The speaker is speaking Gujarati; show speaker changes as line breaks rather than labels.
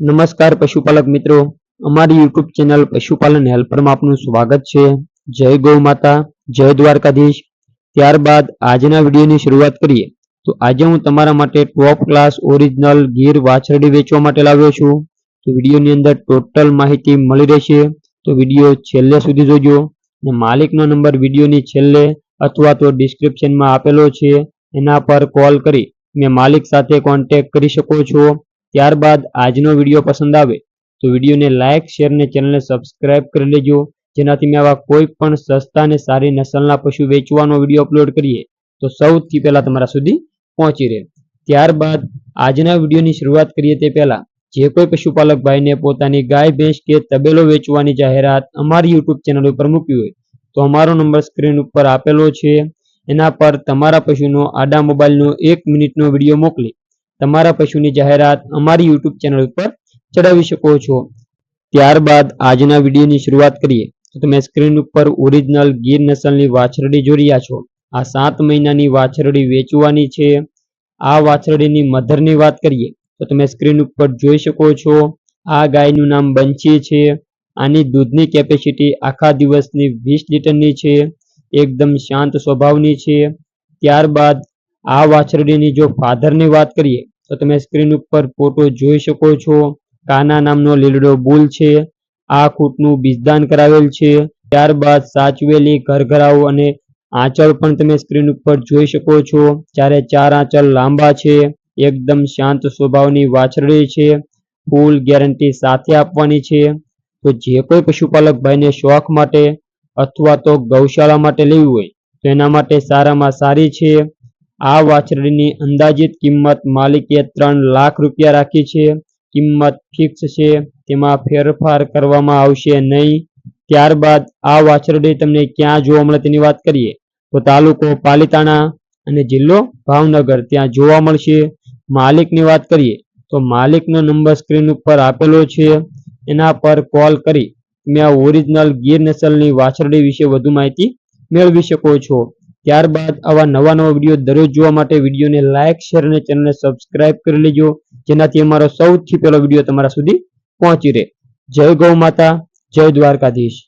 નમસ્કાર પશુપાલક મિત્રો. અમારી યુટ્યુબ ચેનલ પશુપાલન હેલ્પરમાં આપનું સ્વાગત છે. જય ગૌ માતા, જય દ્વારકાધીશ. ત્યારબાદ આજના વિડીયોની શરૂઆત કરીએ. તો આજે હું તમારા માટે ટોપ ક્લાસ ઓરિજિનલ ગીર વાછરડી વેચવા માટે લાવ્યો છું. તો વિડીયોની અંદર ટોટલ માહિતી મળી રહેશે. તો વીડિયો છેલ્લે સુધી જોજો. અને માલિકનો નંબર વિડીયોની છેલ્લે અથવા તો ડિસ્ક્રિપ્શનમાં આપેલો છે. એના પર કોલ કરી. મેં માલિક સાથે કોન્ટેક્ટ કરી શકો છો. ત્યારબાદ આજનો વીડિયો પસંદ આવે તો વિડીયોને લાઇક, શેર અને ચેનલને સબસ્ક્રાઇબ કરી લેજો. જેનાથી મેં આવા કોઈ પણ સસ્તા અને સારી નસલના પશુ વેચવાનો વીડિયો અપલોડ કરીએ તો સૌથી પહેલા તમારા સુધી પહોંચી રહે. ત્યારબાદ આજના વિડીયોની શરૂઆત કરીએ તે પહેલા જે કોઈ પશુપાલક ભાઈને પોતાની ગાય, ભેંસ કે તબેલો વેચવાની જાહેરાત અમારી યુટ્યુબ ચેનલ ઉપર મૂકવી હોય તો અમારો નંબર સ્ક્રીન ઉપર આપેલો છે. એના પર તમારા પશુનો આડા મોબાઈલનો એક મિનિટનો વીડિયો મોકલી તમારા પશુની જાહેરાત અમારી યુટ્યુબ ચેનલ ઉપર ચડાવી શકો છો. ત્યારબાદ આજના વિડીયોની શરૂઆત કરીએ. તો તમે સ્ક્રીન ઉપર ઓરિજિનલ ગીર નસલની વાછરડી જોઈ રહ્યા છો. આ સાત મહિનાની વાછરડી વેચવાની છે. આ વાછરડીની મધરની વાત કરીએ. તો તમે સ્ક્રીન ઉપર જોઈ શકો છો. આ ગાયનું નામ બંચી છે. આની દૂધની કેપેસિટી આખા દિવસની વીસ લીટરની છે. એકદમ શાંત સ્વભાવની છે. ત્યારબાદ આ વાછરડીની જો ફાધરની વાત કરીએ, તો તમે સ્ક્રીન ઉપર ફોટો જોઈ શકો છો. કાના નામનો લીલડો બુલ છે. આ ખૂટનું બીજદાન કરાવેલ છે. ત્યારબાદ સાચવેલી ઘરઘરાઓ અને આંચળ પણ તમે સ્ક્રીન ઉપર જોઈ શકો છો. જ્યારે ચાર આંચળ લાંબા છે, એકદમ શાંત સ્વભાવની વાછરડી છે. ફૂલ ગેરંટી સાથે આપવાની છે. તો જે કોઈ પશુપાલક ભાઈને શોખ માટે અથવા તો ગૌશાળા માટે લેવી હોય, તો એના માટે સારામાં સારી છે. આ વાછરડીની અંદાજિત કિંમત માલિકે ત્રણ લાખ રૂપિયા રાખી છે. કિંમત ફિક્સ છે. તેમાં ફેરફાર કરવામાં આવશે નહીં. ત્યારબાદ આ વાછરડી તમને ક્યાં જોવા મળે તેની વાત કરીએ. તો તાલુકો પાલીતાણા અને જિલ્લો ભાવનગર ત્યાં જોવા મળશે. માલિકની વાત કરીએ તો માલિકનો નંબર સ્ક્રીન ઉપર આપેલો છે. એના પર કોલ કરી આ ઓરિજિનલ ગીર નસલની વાછરડી વિશે વધુ માહિતી મેળવી શકો છો. ત્યારબાદ આવા નવા નવા વીડિયો દરરોજ જોવા માટે વિડીયોને લાઇક, શેર અને ચેનલને સબસ્ક્રાઇબ કરી લેજો, જેનાથી અમારો સૌથી પહેલો વીડિયો તમારા સુધી પહોંચી રહે. જય ગૌ માતા, જય દ્વારકાધીશ.